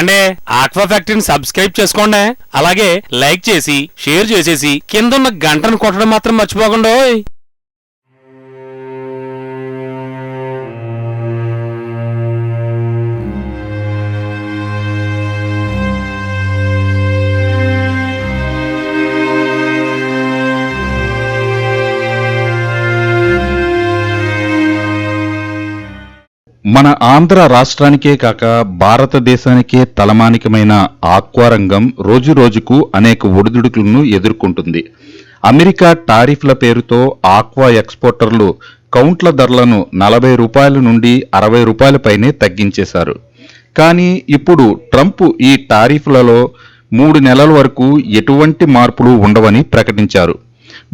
ఏండే aqua ఫ్యాక్టరీని subscribe చేసుకోండి. అలాగే లైక్ చేసి షేర్ చేసేసి కింద ఉన్న గంటను కొట్టడం మాత్రం మర్చిపోకుండా. మన ఆంధ్ర రాష్ట్రానికే కాక భారతదేశానికే తలమానికమైన ఆక్వా రంగం రోజు రోజుకు అనేక ఒడిదుడుకులను ఎదుర్కొంటుంది. అమెరికా టారిఫ్ల పేరుతో ఆక్వా ఎక్స్పోర్టర్లు కౌంట్ల ధరలను నలభై రూపాయల నుండి అరవై రూపాయలపైనే తగ్గించేశారు. కానీ ఇప్పుడు ట్రంప్ ఈ టారిఫ్లలో మూడు నెలల వరకు ఎటువంటి మార్పులు ఉండవని ప్రకటించారు.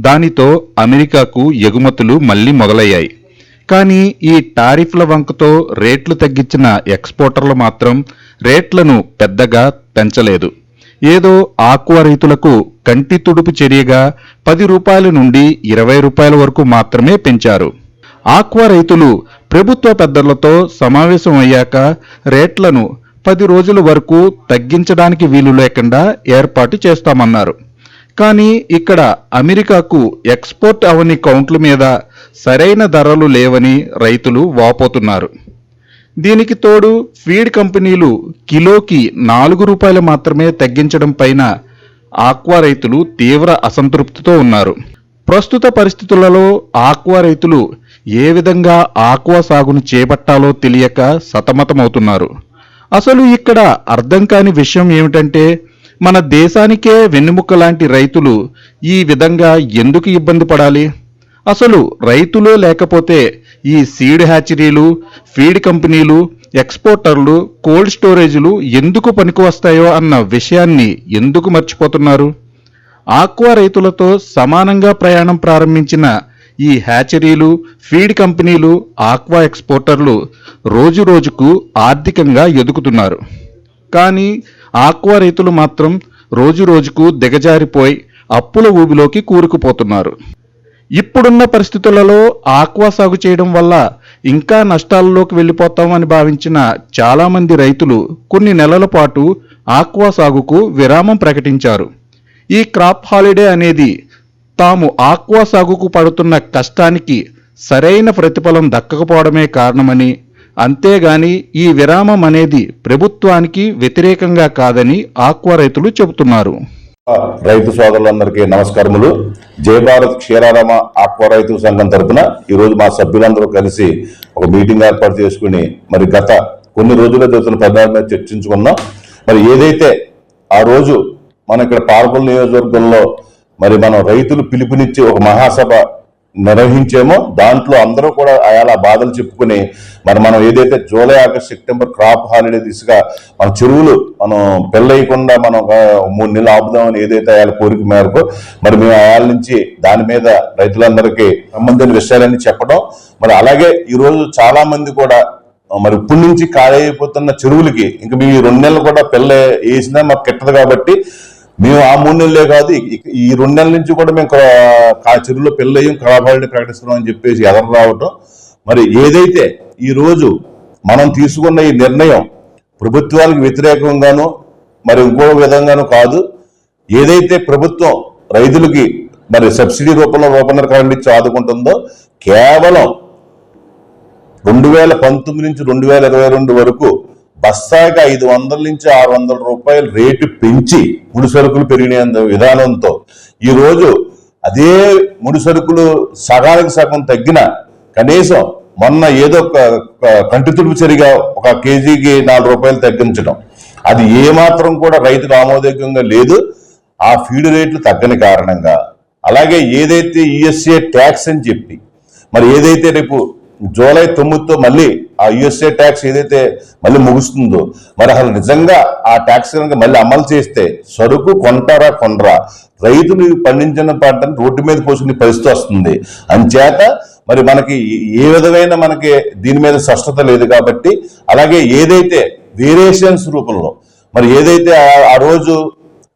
దానితో అమెరికాకు ఎగుమతులు మళ్ళీ మొదలయ్యాయి. కానీ ఈ టారిఫ్ల వంకతో రేట్లు తగ్గించిన ఎక్స్పోర్టర్లు మాత్రం రేట్లను పెద్దగా పెంచలేదు. ఏదో ఆక్వా రైతులకు కంటి తుడుపు చర్యగా పది రూపాయల నుండి ఇరవై రూపాయల వరకు మాత్రమే పెంచారు. ఆక్వా రైతులు ప్రభుత్వ పెద్దలతో సమావేశం అయ్యాక రేట్లను పది రోజుల వరకు తగ్గించడానికి వీలు లేకుండా ఏర్పాటు చేస్తామన్నారు. కానీ ఇక్కడ అమెరికాకు ఎక్స్పోర్ట్ అవని కౌంట్ల మీద సరైన ధరలు లేవని రైతులు వాపోతున్నారు. దీనికి తోడు ఫీడ్ కంపెనీలు కిలోకి నాలుగు రూపాయలు మాత్రమే తగ్గించడం పైన ఆక్వా రైతులు తీవ్ర అసంతృప్తితో ఉన్నారు. ప్రస్తుత పరిస్థితులలో ఆక్వా రైతులు ఏ విధంగా ఆక్వా సాగును చేపట్టాలో తెలియక సతమతమవుతున్నారు. అసలు ఇక్కడ అర్థం కాని విషయం ఏమిటంటే మన దేశానికే వెన్నెముక లాంటి రైతులు ఈ విధంగా ఎందుకు ఇబ్బంది పడాలి? అసలు రైతులే లేకపోతే ఈ సీడ్ హ్యాచరీలు ఫీడ్ కంపెనీలు ఎక్స్పోర్టర్లు కోల్డ్ స్టోరేజ్లు ఎందుకు పనికి వస్తాయో అన్న విషయాన్ని ఎందుకు మర్చిపోతున్నారు? ఆక్వా రైతులతో సమానంగా ప్రయాణం ప్రారంభించిన ఈ హ్యాచరీలు ఫీడ్ కంపెనీలు ఆక్వా ఎక్స్పోర్టర్లు రోజు రోజుకు ఆర్థికంగా ఎదుగుతున్నారు. కానీ ఆక్వా రైతులు మాత్రం రోజు రోజుకు దిగజారిపోయి అప్పుల ఊబిలోకి కూరుకుపోతున్నారు. ఇప్పుడున్న పరిస్థితులలో ఆక్వా సాగు చేయడం వల్ల ఇంకా నష్టాల్లోకి వెళ్ళిపోతామని భావించిన చాలామంది రైతులు కొన్ని నెలల పాటు ఆక్వా సాగుకు విరామం ప్రకటించారు. ఈ క్రాప్ హాలిడే అనేది తాము ఆక్వా సాగుకు పడుతున్న కష్టానికి సరైన ప్రతిఫలం దక్కకపోవడమే కారణమని అంతేగాని ఈ విరామం అనేది ప్రభుత్వానికి వ్యతిరేకంగా కాదని ఆక్వా రైతులు చెబుతున్నారు. రైతు సోదరులందరికీ నమస్కారములు. జయ భారత్ క్షీరారామ ఆక్వా రైతు సంఘం తరఫున ఈ రోజు మా సభ్యులందరూ కలిసి ఒక మీటింగ్ ఏర్పాటు చేసుకుని మరి గత కొన్ని రోజులుగా జరుగుతున్న పరిణామాల మీద చర్చించుకున్నాం. మరి ఏదైతే ఆ రోజు మన ఇక్కడ పాలకొల్లు నియోజకవర్గంలో మరి మనం రైతులు పిలుపునిచ్చి ఒక మహాసభ నిర్వహించామో దాంట్లో అందరూ కూడా అలా బాధలు చెప్పుకుని మరి మనం ఏదైతే July August September crop holiday దిశగా మన చెరువులు మనం పెళ్ళయకుండా మనం మూడు నెలలు ఆపుదామని ఏదైతే అయ్యాల కోరిక మేరకు మరి మేము అయాల నుంచి దాని మీద రైతులందరికీ సంబంధించిన విషయాలన్నీ చెప్పడం మరి అలాగే ఈ రోజు చాలా మంది కూడా మరి ఇప్పటి నుంచి ఖాళీ అయిపోతున్న చెరువులకి ఇంక మీ రెండు నెలలు కూడా పిల్ల వేసినా మాకు కిట్టదు కాబట్టి మేము ఆ మూడు నెలలే కాదు ఈ రెండు నెలల నుంచి కూడా మేము కా- చెరువులో పెళ్ళయ్యం కళాభారిని ప్రకటిస్తున్నాం అని చెప్పేసి ఎదర రావటం. మరి ఏదైతే ఈ రోజు మనం తీసుకున్న ఈ నిర్ణయం ప్రభుత్వానికి వ్యతిరేకంగాను మరి ఇంకో విధంగాను కాదు ఏదైతే ప్రభుత్వం రైతులకి మరి సబ్సిడీ రూపంలో రూపంలో కరెంట్ ఇచ్చి ఆదుకుంటుందో కేవలం రెండు వేల పంతొమ్మిది నుంచి రెండు వేల ఇరవై రెండు వరకు బస్తాకి ఐదు వందల నుంచి ఆరు వందల రూపాయలు రేటు పెంచి ముడి సరుకులు పెరిగిన విధానంతో ఈరోజు అదే ముడి సరుకులు సగానికి సగం తగ్గిన కనీసం మొన్న ఏదో ఒక కంటి తుడుపు సరిగా ఒక కేజీకి నాలుగు రూపాయలు తగ్గించడం. అది ఏమాత్రం కూడా రైతుకు ఆమోదయోగ్యంగా లేదు. ఆ ఫీడ్ రేట్లు తగ్గని కారణంగా. అలాగే ఏదైతే ఈఎస్ఏ ట్యాక్స్ అని చెప్పి మరి ఏదైతే రేపు జూలై తొమ్మిదితో మళ్ళీ ఆ యుఎస్ఏ ట్యాక్స్ ఏదైతే మళ్ళీ ముగుస్తుందో మరి అసలు నిజంగా ఆ ట్యాక్స్ కనుక మళ్ళీ అమలు చేస్తే సరుకు కొంటారా కొండరా రైతులు పండించిన పంటను రోడ్డు మీద పోసుకునే పరిస్థితి వస్తుంది. అంచేత మరి మనకి ఏ విధమైన మనకి దీని మీద స్పష్టత లేదు కాబట్టి అలాగే ఏదైతే వేరియేషన్స్ రూపంలో మరి ఏదైతే ఆ రోజు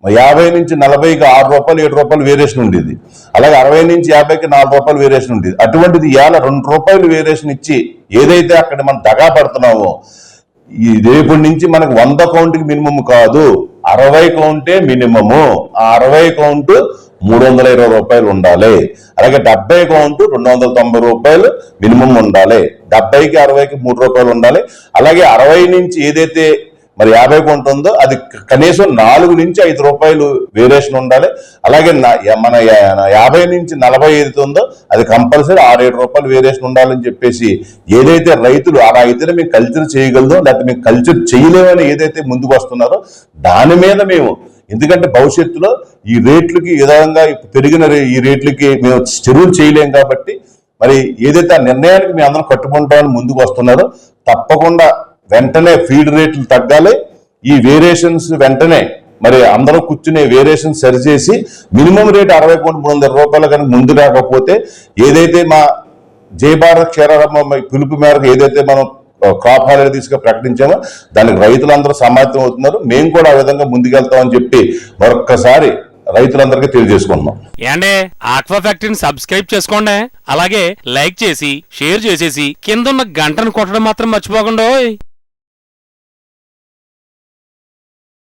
యాభై నుంచి నలభైకి ఆరు రూపాయలు ఏడు రూపాయలు వేరియేషన్ ఉండేది. అలాగే అరవై నుంచి యాభైకి నాలుగు రూపాయలు వేరియేషన్ ఉండేది. అటువంటిది ఇవాళ రెండు రూపాయలు వేరియేషన్ ఇచ్చి ఏదైతే అక్కడ మనం దగా పడుతున్నామో ఈ రేపటి నుంచి మనకు వంద కౌంట్కి మినిమం కాదు అరవై కౌంటే మినిమము. ఆ అరవై కౌంట్ మూడు వందల ఇరవై రూపాయలు ఉండాలి. అలాగే డెబ్బై కౌంట్ రెండు వందల తొంభై రూపాయలు మినిమం ఉండాలి. డెబ్బైకి అరవైకి మూడు రూపాయలు ఉండాలి. అలాగే అరవై నుంచి ఏదైతే మరి యాభై కౌంట్ ఉందో అది కనీసం నాలుగు నుంచి ఐదు రూపాయలు వేరియేషన్ ఉండాలి. అలాగే నా- మన యా- యాభై నుంచి నలభై ఏదైతే ఉందో అది కంపల్సరీ ఆరు ఏడు రూపాయలు వేరియేషన్ ఉండాలని చెప్పేసి ఏదైతే రైతులు అలా అయితేనే మేము కల్చర్ చేయగలదో లేకపోతే మేము కల్చర్ చేయలేమని ఏదైతే ముందుకు వస్తున్నారో దాని మీద మేము ఎందుకంటే భవిష్యత్తులో ఈ రేట్లకి ఈ విధంగా పెరిగిన రే- ఈ రేట్లకి మేము చెరువులు చేయలేం కాబట్టి మరి ఏదైతే ఆ నిర్ణయానికి మేము అందరం కట్టుకుంటామని ముందుకు వస్తున్నారో తప్పకుండా వెంటనే ఫీడ్ రేట్లు తగ్గాలి. ఈ వేరియేషన్స్ వెంటనే మరి అందరూ కూర్చునే వేరియేషన్ సరిచేసి మినిమం రేట్ అరవై కోటి మూడు వందల రూపాయలు కనుక ముందు రాకపోతే ఏదైతే మా జై భారత్ క్షీరారమ్మ పిలుపు మేరకు ఏదైతే మనం క్రాప్ హాలిడే తీసుకు ప్రకటించామో దానికి రైతులందరూ సమాయత్తం అవుతున్నారు. మేము కూడా ఆ విధంగా ముందుకెళ్తామని చెప్పి మరొక్కసారి రైతులందరికీ తెలియజేసుకుంటున్నాం. ఏండే ఆక్వా ఫ్యాక్టరీని సబ్స్క్రైబ్ చేసుకోండి అలాగే లైక్ చేసి షేర్ చేసేసి కింద ఉన్న గంటను కొట్టడం మాత్రం మర్చిపోకుండా